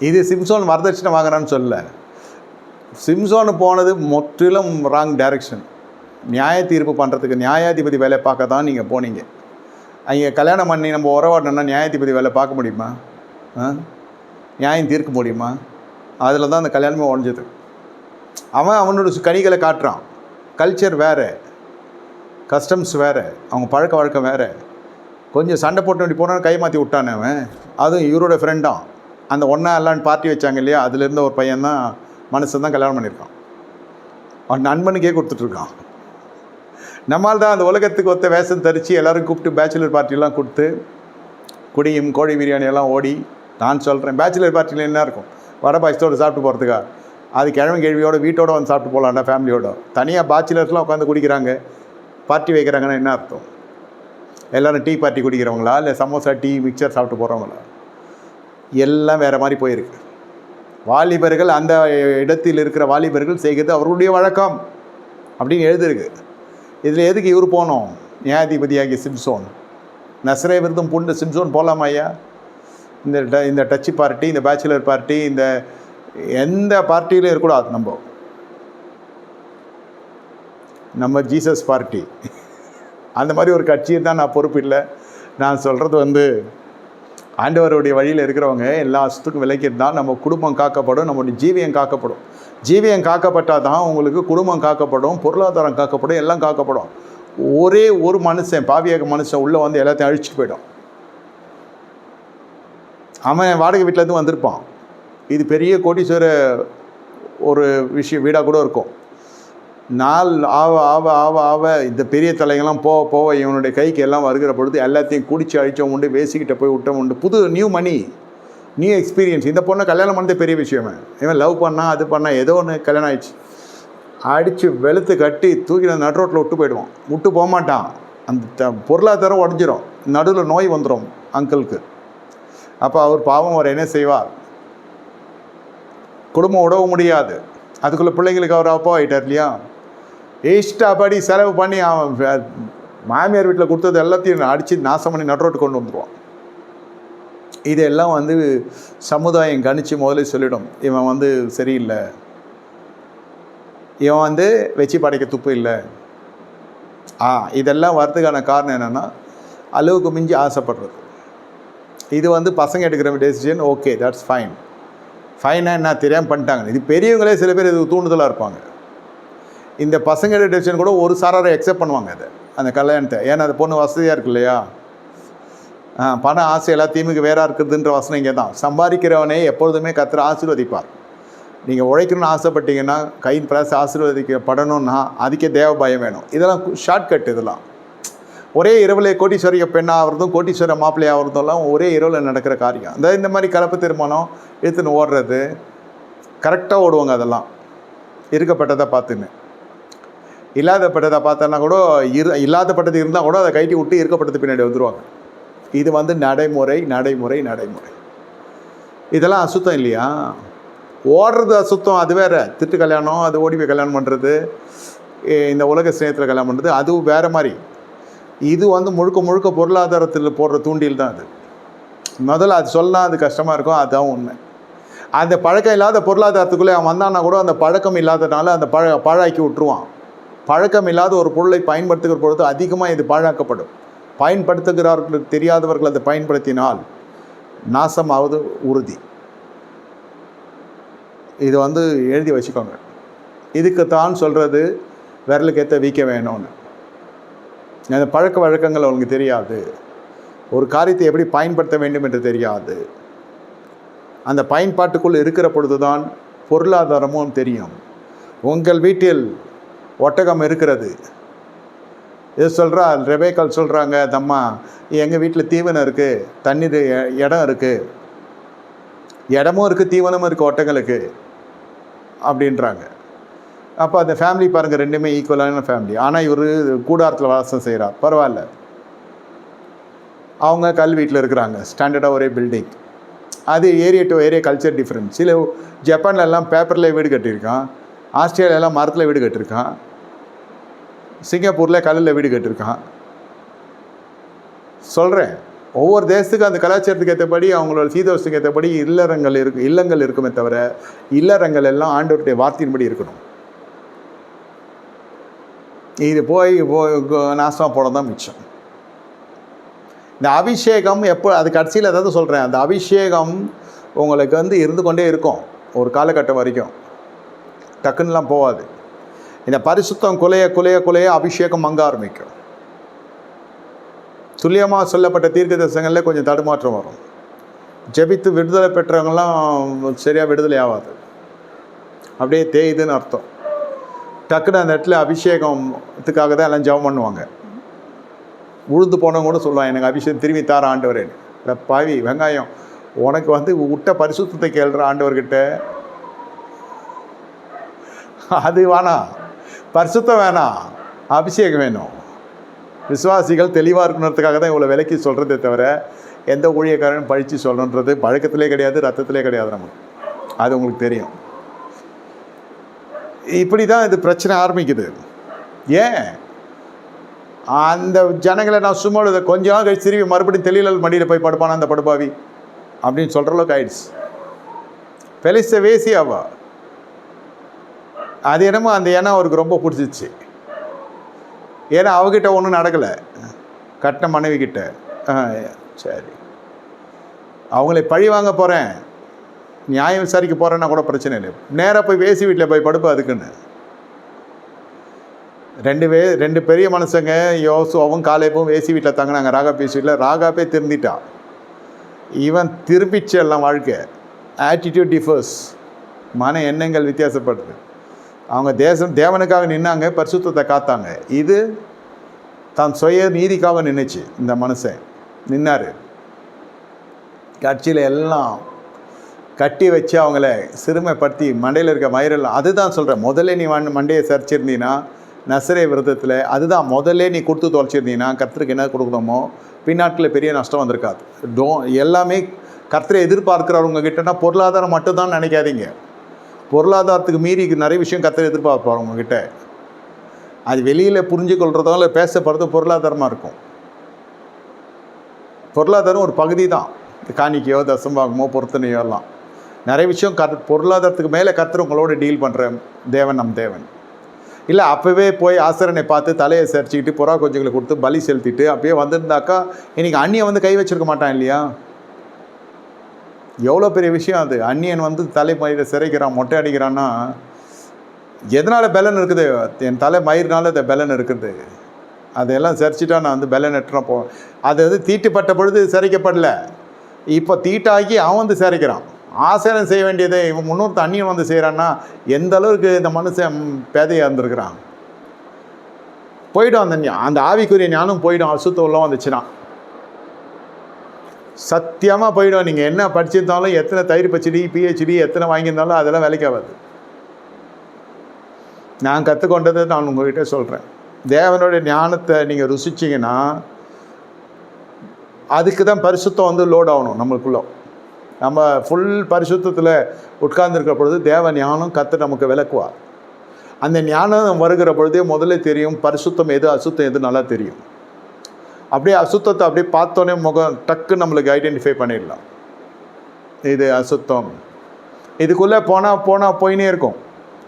இது சிம்சோன் வரதட்சணை வாங்குறான்னு சொல்லலை. சிம்சோன் போனது முற்றிலும் ராங் டைரக்ஷன் நியாய தீர்ப்பு பண்ணுறதுக்கு நியாயாதிபதி வேலை பார்க்க தான் நீங்கள் போனீங்க. அங்கே கல்யாணம் பண்ணி நம்ம உறவாடணும்னா நியாயாதிபதி வேலை பார்க்க முடியுமா? ஆ? நியாயம் தீர்க்க முடியுமா? அதில் தான் அந்த கல்யாணமே உடஞ்சது அவன் அவனோட கனிகளை காட்டுறான். கல்ச்சர் வேறு. கஸ்டம்ஸ் வேறு. அவங்க பழக்க வழக்கம் வேறு. கொஞ்சம் சண்டை போட்டு வேண்டி போனான்னு கை மாற்றி விட்டானே அவன். அதுவும் இவரோட ஃப்ரெண்டாம் அந்த ஒன்றா எல்லான்னு பார்ட்டி வச்சாங்க இல்லையா? அதுலேருந்து ஒரு பையன் தான் மனுஷன் தான் கல்யாணம் பண்ணியிருக்கான். அவன் நண்பனுக்கே கொடுத்துட்ருக்கான். நம்மால் தான் அந்த உலகத்துக்கு ஒத்த வேஷம் தரித்து எல்லோரும் கூப்பிட்டு பேச்சுலர் பார்ட்டிலாம் கொடுத்து குடியும் கோழி பிரியாணி எல்லாம் ஓடி நான் சொல்கிறேன் பேச்சுலர் பார்ட்டியில் என்ன இருக்கும்? வடை பாயசத்தோடு சாப்பிட்டு போகிறதுக்கா அது கிழமை கேள்வியோட வீட்டோட வந்து சாப்பிட்டு போகலாம்டா ஃபேமிலியோட தனியாக பேச்சுலர்ஸ்லாம் உட்காந்து குடிக்கிறாங்க. பார்ட்டி வைக்கிறாங்கன்னா என்ன அர்த்தம்? எல்லோரும் டீ பார்ட்டி குடிக்கிறவங்களா? இல்லை சமோசா டீ மிக்சர் சாப்பிட்டு போகிறவங்களா எல்லாம் வேறு மாதிரி போயிருக்கு. வாலிபர்கள் அந்த இடத்தில் இருக்கிற வாலிபர்கள் செய்கிறது அவர்களுடைய வழக்கம் அப்படின்னு எழுதிருக்கு இதில் எதுக்கு இவர் போனோம்? நியாயாதிபதியாகிய சிம்சோன். நஸ்ரே விருதும் புண்டு. சிம்சோன் போகலாமா ஐயா? இந்த ட இந்த டச்சு பார்ட்டி இந்த பேச்சுலர் பார்ட்டி இந்த எந்த பார்ட்டியிலும் இருக்கக்கூடாது நம்ம. நம்ம ஜீசஸ் பார்ட்டி அந்த மாதிரி ஒரு கட்சியை தான் நான் பொறுப்பு இல்லை நான் சொல்கிறது வந்து ஆண்டவருடைய வழியில் இருக்கிறவங்க எல்லா அசுத்துக்கும் விலைக்கிறது தான் நம்ம குடும்பம் காக்கப்படும் நம்மளுடைய ஜீவியம் காக்கப்படும். ஜீவியம் காக்கப்பட்டால் தான் உங்களுக்கு குடும்பம் காக்கப்படும் பொருளாதாரம் காக்கப்படும் எல்லாம் காக்கப்படும். ஒரே ஒரு மனுஷன் பாவியாக மனுஷன் உள்ளே வந்து எல்லாத்தையும் அழிச்சிட்டு போயிடும். அவன் வாடகை வீட்டிலேருந்து வந்திருப்பான். இது பெரிய கோடீஸ்வர ஒரு விஷயம் வீடாக கூட இருக்கும். நாள் ஆவ ஆவ ஆவ ஆவ இந்த பெரிய தலைங்கெல்லாம் போக போக இவனுடைய கைக்கு எல்லாம் வருகிற பொழுது எல்லாத்தையும் குடிச்சு அழிச்சோம் உண்டு வேசிக்கிட்ட போய் விட்டோம் உண்டு. புது நியூ மணி நியூ எக்ஸ்பீரியன்ஸ் இந்த பொண்ணை கல்யாணம் பண்ணதே பெரிய விஷயமே. இவன் லவ் பண்ணால் அது பண்ணால் ஏதோ ஒன்று கல்யாணம் ஆயிடுச்சு. அடித்து வெளுத்து கட்டி தூக்கி அந்த நடு ரோட்டில் விட்டு போயிடுவான். விட்டு போக மாட்டான். அந்த த- பொருளாதாரம் உடஞ்சிரும். நடுவில் நோய் வந்துடும் அங்கிளுக்கு. அப்போ அவர் பாவம் அவர் என்ன செய்வார்? குடும்பம் உடவ முடியாது. அதுக்குள்ளே பிள்ளைங்களுக்கு அவர் அப்பா ஆகிட்டார் இல்லையா? இஷ்டப்படி செலவு பண்ணி அவன் மாமியார் வீட்டில் கொடுத்தது எல்லாத்தையும் அடித்து நாசம் பண்ணி நடுரோட்டு கொண்டு வந்துடுவான் இதெல்லாம் வந்து சமுதாயம் கணிச்சு முதல்ல சொல்லிடும். இவன் வந்து சரியில்லை. இவன் வந்து வச்சு படைக்க துப்பு இல்லை. ஆ இதெல்லாம் வரதுக்கான காரணம் என்னென்னா அளவுக்கு மிஞ்சி ஆசைப்படுறது. இது வந்து பசங்க எடுக்கிற டெசிஷன் ஓகே தட்ஸ் ஃபைன் ஃபைனாக என்ன தெரியாமல் பண்ணிட்டாங்க. இது பெரியவங்களே சில பேர் இது தூண்டுதலாக இருப்பாங்க. இந்த பசங்க டெசிஷன் கூட ஒரு சாராரை அக்செப்ட் பண்ணுவாங்க அது அந்த கல்யாணத்தை. ஏன்னா அந்த பொண்ணு வசதியாக இருக்கு இல்லையா? பண ஆசை எல்லாத்தையுமே வேறாக இருக்குதுன்ற வசனம் இங்கே தான் சம்பாதிக்கிறவனே எப்பொழுதுமே கத்துற ஆசீர்வதிப்பார். நீங்கள் உழைக்கணும்னு ஆசைப்பட்டீங்கன்னா கையின் பிரயாச ஆசீர்வதிக்கப்படணும்னா அதுக்கே தேவ பயம் வேணும். இதெல்லாம் ஷார்ட்கட் இதெல்லாம். ஒரே இரவில் கோட்டீஸ்வரிய பெண் ஆகிறதும் கோட்டீஸ்வர மாப்பிள்ளை ஆகிறதும்லாம் ஒரே இரவில் நடக்கிற காரியம். இந்த இந்த மாதிரி கலப்பு திருமணம் எடுத்துன்னு ஓடுறது கரெக்டாக ஓடுவாங்க அதெல்லாம். இருக்கப்பட்டதை பார்த்துன்னு. இல்லாதப்பட்டதை பார்த்தோன்னா கூட இரு இல்லாதப்பட்டது இருந்தால் கூட அதை கைட்டி விட்டு இருக்கப்பட்டது பின்னாடி வந்துடுவாங்க இது வந்து நடைமுறை நடைமுறை நடைமுறை. இதெல்லாம் அசுத்தம் இல்லையா? ஓடுறது அசுத்தம் அது வேற. திட்டு கல்யாணம் அது ஓடி போய் கல்யாணம் பண்ணுறது இந்த உலக சிநேகத்தில் கல்யாணம் பண்ணுறது அதுவும் வேறு மாதிரி. இது வந்து முழுக்க முழுக்க பொருளாதாரத்தில் போடுற தூண்டில் தான் அது. முதல்ல அது சொல்லலாம் அது கஷ்டமாக இருக்கும் அதுதான் உண்மை. அந்த பழக்கம் இல்லாத பொருளாதாரத்துக்குள்ளே அவன் வந்தான்னா கூட அந்த பழக்கம் இல்லாதனால அந்த பழ பழாக்கி விட்டுருவான். பழக்கம் இல்லாத ஒரு பொருளை பயன்படுத்துகிற பொழுது அதிகமாக இது பாழாக்கப்படும். பயன்படுத்துகிறார்களுக்கு தெரியாதவர்கள் அதை பயன்படுத்தினால் நாசமாவது உறுதி. இது வந்து எழுதி வச்சுக்கோங்க. இதுக்குத்தான் சொல்கிறது விரலுக்கேற்ற வீக்க வேணும்னு. அந்த பழக்க வழக்கங்கள் அவங்களுக்கு தெரியாது. ஒரு காரியத்தை எப்படி பயன்படுத்த வேண்டும் என்று தெரியாது. அந்த பயன்பாட்டுக்குள் இருக்கிற பொழுதுதான் பொருளாதாரமும் தெரியும். உங்கள் வீட்டில் ஒட்டகம் இருக்கிறது. இது சொல்கிறா ரெபேக்கால் சொல்கிறாங்க தம்மா எங்கள் வீட்டில் தீவனம் இருக்குது தண்ணீர் இடம் இருக்குது இடமும் இருக்குது தீவனமும் இருக்குது ஒட்டங்களுக்கு அப்படின்றாங்க. அப்போ அந்த ஃபேமிலி பாருங்கள் ரெண்டுமே ஈக்குவலான ஃபேமிலி ஆனால் இவர் கூடாரத்தில் வாசம் செய்கிறார் பரவாயில்ல. அவங்க கல் வீட்டில் இருக்கிறாங்க ஸ்டாண்டர்டாக ஒரே பில்டிங் அது area to area culture different சில ஜப்பான்ல எல்லாம் பேப்பரில் வீடு கட்டியிருக்கான் ஆஸ்திரேலியாலாம் மரத்தில் வீடு கட்டியிருக்கான். சிங்கப்பூரில் கல்லில் வீடு கட்டியிருக்கான். சொல்கிறேன் ஒவ்வொரு தேசத்துக்கும் அந்த கலாச்சாரத்துக்கு ஏற்றபடி அவங்களோட சீதோஷத்துக்கு ஏற்றபடி இல்லறங்கள் இருக்கு இல்லங்கள் இருக்குமே தவிர இல்லறங்கள் எல்லாம் ஆண்டவருடைய வார்த்தையின்படி இருக்கணும். இது போய் போய் நாசமாக போட தான் மிச்சம். இந்த அபிஷேகம் எப்போ அது கடைசியில் ஏதாவது சொல்கிறேன் அந்த அபிஷேகம் உங்களுக்கு வந்து இருந்து கொண்டே இருக்கும் ஒரு காலகட்டம் வரைக்கும். டக்குன்னுலாம் போகாது. இந்த பரிசுத்தம் குலைய குலைய குலைய அபிஷேகம் மங்க ஆரம்பிக்கும். துல்லியமாக சொல்லப்பட்ட தீர்க்க தரிசனங்களில் கொஞ்சம் தடுமாற்றம் வரும். ஜெபித்து விடுதலை பெற்றவங்களாம் சரியாக விடுதலை ஆகாது அப்படியே தேயுதுன்னு அர்த்தம். டக்குன்னு அந்த இடத்துல அபிஷேகத்துக்காக தான் எல்லாம் ஜெபம் பண்ணுவாங்க. உழுந்து போனவங்க கூட சொல்லுவாங்க எனக்கு அபிஷேகம் திரும்பி தார ஆண்டவரேன்னு இல்லை பாவி வெங்காயம் உனக்கு வந்து விட்ட பரிசுத்தத்தை கேள்ற ஆண்டவர்கிட்ட. அது வேணாம். பரிசுத்தம் வேணாம். அபிஷேகம் வேணும். விசுவாசிகள் தெளிவாக இருக்கணுன்றதுக்காக தான் இவ்வளோ விலைக்கு சொல்கிறதே தவிர எந்த ஊழியக்காரனும் பழித்து சொல்லணுன்றது பழக்கத்திலே கிடையாது ரத்தத்திலே கிடையாது நமக்கு. அது உங்களுக்கு தெரியும். இப்படி தான் இது பிரச்சனை ஆரம்பிக்குது. ஏன்? அந்த ஜனங்களை நான் சும்மா கொஞ்சம் கழிச்சு திரும்பி மறுபடியும் தெளியல் மடியில் போய் படுப்பானா அந்த படுப்பாவி அப்படின்னு சொல்கிற அளவுக்கு ஆயிடுச்சு. பெலிச வேசி அது என்னமோ அந்த எண்ணம் அவருக்கு ரொம்ப பிடிச்சிச்சு. ஏன்னா அவகிட்ட ஒன்றும் நடக்கலை. கட்டின மனைவி கிட்ட. ஆ, சரி. அவங்களை பழி வாங்க போகிறேன் நியாயம் விசாரிக்க போகிறேன்னா கூட பிரச்சனை இல்லை. நேராக போய் வேசி வீட்டில் போய் படுப்பு அதுக்குன்னு. ரெண்டு பே ரெண்டு பெரிய மனுஷங்க யோசுவாவும் காலேப்பும் வேசி வீட்டில் தங்கினாங்க. ராகா பேசி வீட்டில் ராகாப்பே திருந்திட்டான் இவன் திரும்பிச்சு எல்லாம் வாழ்க்கை. ஆட்டிடியூட் டிஃபர்ஸ் மன எண்ணங்கள் வித்தியாசப்படுது. அவங்க தேசம் தேவனுக்காக நின்னாங்க பரிசுத்தத்தை காத்தாங்க. இது தான் சுய நீதிக்காக நின்றுச்சு இந்த மனுஷன். நின்னார். கட்சியில் எல்லாம் கட்டி வச்சு அவங்கள சிறுமைப்படுத்தி மண்டையில் இருக்க மயிரெல்லாம் அதுதான் சொல்கிறேன் முதல்ல நீ மண் மண்டையை சரிச்சிருந்தீங்கன்னா நசரே விரதத்தில் அதுதான் முதல்ல நீ கொடுத்து தொலைச்சிருந்தீங்கன்னா கர்த்தருக்கு என்ன கொடுக்கணுமோ பின்னாட்டில் பெரிய நஷ்டம் வந்திருக்காது. டோ எல்லாமே கர்த்தரை எதிர்பார்க்குறவங்க கிட்டனா பொருளாதாரம் மட்டும்தான் நினைக்காதீங்க. பொருளாதாரத்துக்கு மீறி நிறைய விஷயம் கர்த்தரை எதிர்பார்ப்பார் உங்ககிட்ட. அது வெளியில் புரிஞ்சுக்கொள்றதோ இல்லை பேசப்படுறதோ பொருளாதாரமாக இருக்கும். பொருளாதாரம் ஒரு பகுதி தான் காணிக்கையோ தசம்பாகமோ பொருத்தனையோ எல்லாம். நிறைய விஷயம் கத் பொருளாதாரத்துக்கு மேலே கத்துற உங்களோட டீல் பண்ணுற தேவன் நம் தேவன். இல்லை அப்போவே போய் ஆசிரனை பார்த்து தலையை சரிச்சிக்கிட்டு புறா கொஞ்சங்களை கொடுத்து பலி செலுத்திட்டு அப்படியே வந்திருந்தாக்கா இன்றைக்கி அண்ணியை வந்து கை வச்சுருக்க மாட்டான் இல்லையா? எவ்வளோ பெரிய விஷயம் அது? அந்நியன் வந்து தலை மயிரை சிறைக்கிறான் மொட்டை அடிக்கிறான்னா எதனால் பெலன் இருக்குது? என் தலை மயிர்னால இந்த பெலன் இருக்குது. அதையெல்லாம் சரிச்சிட்டா நான் வந்து பெலன் எட்டுறேன் போ அது வந்து தீட்டுப்பட்ட பொழுது சிறைக்கப்படல. இப்போ தீட்டாக்கி அவன் வந்து சிறைக்கிறான். ஆசனம் செய்ய வேண்டியதை இவன் முன்னூறு அந்நியன் வந்து செய்கிறான்னா எந்த அளவுக்கு இந்த மனுஷன் பேதையாக இருந்திருக்கிறான்? போயிடும் அந்த அந்த ஆவிக்குரிய ஞானம் போயிடும். அசுத்தம் உள்ள வந்துச்சுன்னா. சத்தியமாக போயிடும். நீங்கள் என்ன படிச்சிருந்தாலும் எத்தனை தயிர் பச்சடி பிஹெச்டி எத்தனை வாங்கியிருந்தாலும் அதெல்லாம் விளைக்காது நான் கற்றுக்கொண்டதை நான் உங்கள்கிட்ட சொல்கிறேன் தேவனுடைய ஞானத்தை நீங்கள் ருசிச்சிங்கன்னா அதுக்கு தான் பரிசுத்தம் வந்து லோட் ஆகணும் நம்மளுக்குள்ளே. நம்ம ஃபுல் பரிசுத்தத்தில் உட்கார்ந்துருக்கிற பொழுது தேவ ஞானம் கற்று நமக்கு விளக்குவார். அந்த ஞானம் வருகிற பொழுதே முதல்ல தெரியும் பரிசுத்தம் எது அசுத்தம் எது நல்லா தெரியும். அப்படியே அசுத்தத்தை அப்படியே பார்த்தோன்னே முகம் டக்கு நம்மளுக்கு ஐடென்டிஃபை பண்ணிடலாம். இது அசுத்தம். இதுக்குள்ளே போனால் போனால் போயினே இருக்கும்.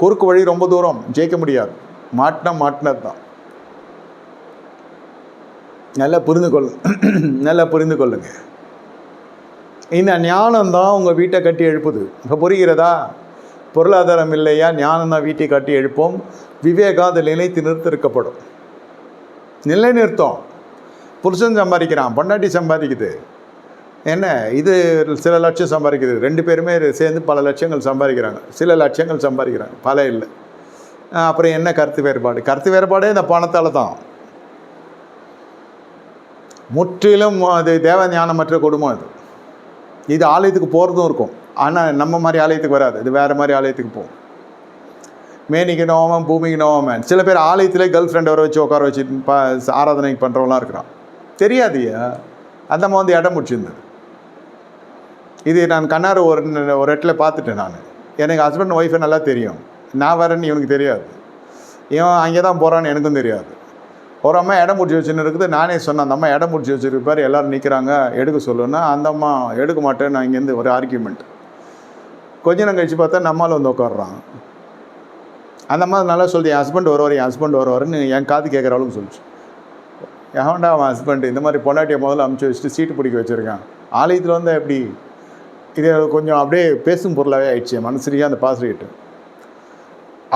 குறுக்கு வழி ரொம்ப தூரம் ஜெயிக்க முடியாது. மாட்டினா மாட்டினது தான் நல்லா புரிந்து கொள்ளு நல்லா புரிந்து கொள்ளுங்க. இந்த ஞானம் தான் உங்கள் வீட்டை கட்டி எழுப்புது. இப்போ புரிகிறதா? பொருளாதாரம் இல்லையா? ஞானம் தான் வீட்டை கட்டி எழுப்போம். விவேகா அதில் நிலைத்து நிறுத்திருக்கப்படும் நிலைநிறுத்தம். புருஷன் சம்பாதிக்கிறான் பொண்டாட்டி சம்பாதிக்குது. என்ன? இது சில லட்சம் சம்பாதிக்குது. ரெண்டு பேருமே சேர்ந்து பல லட்சங்கள் சம்பாதிக்கிறாங்க. சில லட்சங்கள் சம்பாதிக்கிறாங்க. பல இல்லை. அப்புறம் என்ன கருத்து வேறுபாடு? கருத்து வேறுபாடே இந்த பணத்தால் தான். முற்றிலும் அது தேவ ஞானமற்ற குடும்பம் அது. இது ஆலயத்துக்கு போகிறதும் இருக்கும். ஆனால் நம்ம மாதிரி ஆலயத்துக்கு வராது. இது வேறு மாதிரி ஆலயத்துக்கு போகும். மேனிக்கு நோவம் பூமிக்கு நோவம் சில பேர் ஆலயத்திலே கேர்ள் ஃப்ரெண்டை வர வச்சு உட்கார வச்சு ப ஆராதனை பண்ணுறவங்களாம் இருக்கிறான். தெரியாதுயா அந்த அம்மா வந்து இடம் முடிச்சிருந்தது இது நான் கண்ணார் ஒரு ஒரு இடத்துல பார்த்துட்டேன் நான். எனக்கு ஹஸ்பண்ட் ஒய்ஃபை நல்லா தெரியும். நான் வரேன்னு இவனுக்கு தெரியாது. இவன் அங்கே தான் போகிறான்னு எனக்கும் தெரியாது. ஒரு அம்மா இடம் முடிச்சு வச்சுன்னு இருக்குது. நானே சொன்னேன் அந்த அம்மா இடம் முடிச்சு வச்சுருப்பார் எல்லோரும் நிற்கிறாங்க எடுக்க சொல்லுன்னா அந்த அம்மா எடுக்க மாட்டேன் நான் இங்கேருந்து ஒரு ஆர்கியூமெண்ட் கொஞ்ச நேரம் கழிச்சு பார்த்தா நம்மால் வந்து உட்காடுறான் அந்த அம்மா நல்லா சொல்லுது என் ஹஸ்பண்ட் வருவார் என் ஹஸ்பண்ட் வருவாருன்னு என் காது கேட்குற அளவுக்கு சொல்லிச்சு. எவன்டா அவன் ஹஸ்பண்ட் இந்த மாதிரி பொண்டாட்டியை முதல்ல அமுச்சு வச்சுட்டு சீட்டு பிடிக்க வச்சுருக்கான்? ஆலயத்தில் வந்து எப்படி? இது கொஞ்சம் அப்படியே பேசும் பொருளாகவே ஆயிடுச்சு மனசுலேயே அந்த பாஸ்ரேட்டு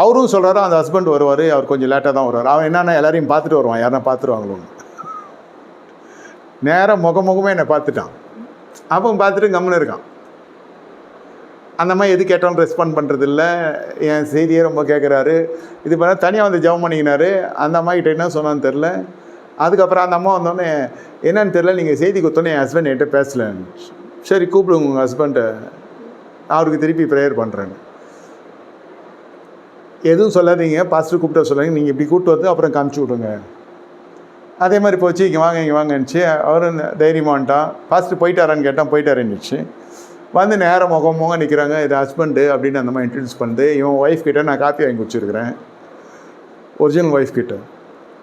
அவரும் சொல்கிறாரு அந்த ஹஸ்பண்ட் வருவார் அவர் கொஞ்சம் லேட்டாக தான் வருவார். அவன் என்னென்ன எல்லாரையும் பார்த்துட்டு வருவான். யாரா பார்த்துருவாங்களோன்னு நேராக முகமுகமே என்னை பார்த்துட்டான். அப்போ பார்த்துட்டு கம்முன்னு இருக்கான். அந்த மாதிரி எது கேட்டாலும் ரெஸ்பாண்ட் பண்ணுறதில்ல என் செய்தியே ரொம்ப கேட்குறாரு இது பண்ண தனியாக வந்து ஜெபம் பண்ணிக்கினாரு. அந்த அம்மாக்கிட்ட என்ன சொன்னான்னு தெரில அதுக்கப்புறம் அந்த அம்மா வந்தோடனே என்னன்னு தெரில நீங்கள் செய்தி கொடுத்தோன்னே என் ஹஸ்பண்ட் என்கிட்ட பேசலன்னு சரி கூப்பிடுங்க உங்கள் ஹஸ்பண்டை அவருக்கு திருப்பி ப்ரேயர் பண்ணுறேன் எதுவும் சொல்லாதீங்க பாஸ்டர் கூப்பிட்ட சொல்லுங்க. நீங்கள் இப்படி கூப்பிட்டு வந்து அப்புறம் காமிச்சு விடுங்க. அதே மாதிரி போச்சு. இங்கே வாங்க இங்கே வாங்கன்னுச்சு அவரும் தைரியமாக பாஸ்டர் போயிட்டாரான்னு கேட்டான். போயிட்டாருன்னுச்சு வந்து நேரம் முகம் முகம் நிற்கிறாங்க இது ஹஸ்பண்டு அப்படின்னு அந்த மாதிரி இன்ட்ரடியூஸ் பண்ணுது இவன் ஒய்ஃப் கிட்டே நான் காப்பி வாங்கி வச்சுருக்கிறேன் ஒரிஜினல் ஒய்ஃப் கிட்டே.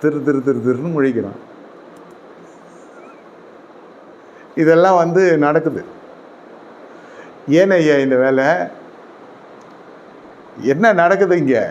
திரு திரு திரு திருன்னு முழிக்கிறான். இதெல்லாம் வந்து நடக்குது. ஏன் ஐயா இந்த வேலை? என்ன நடக்குது இங்கே?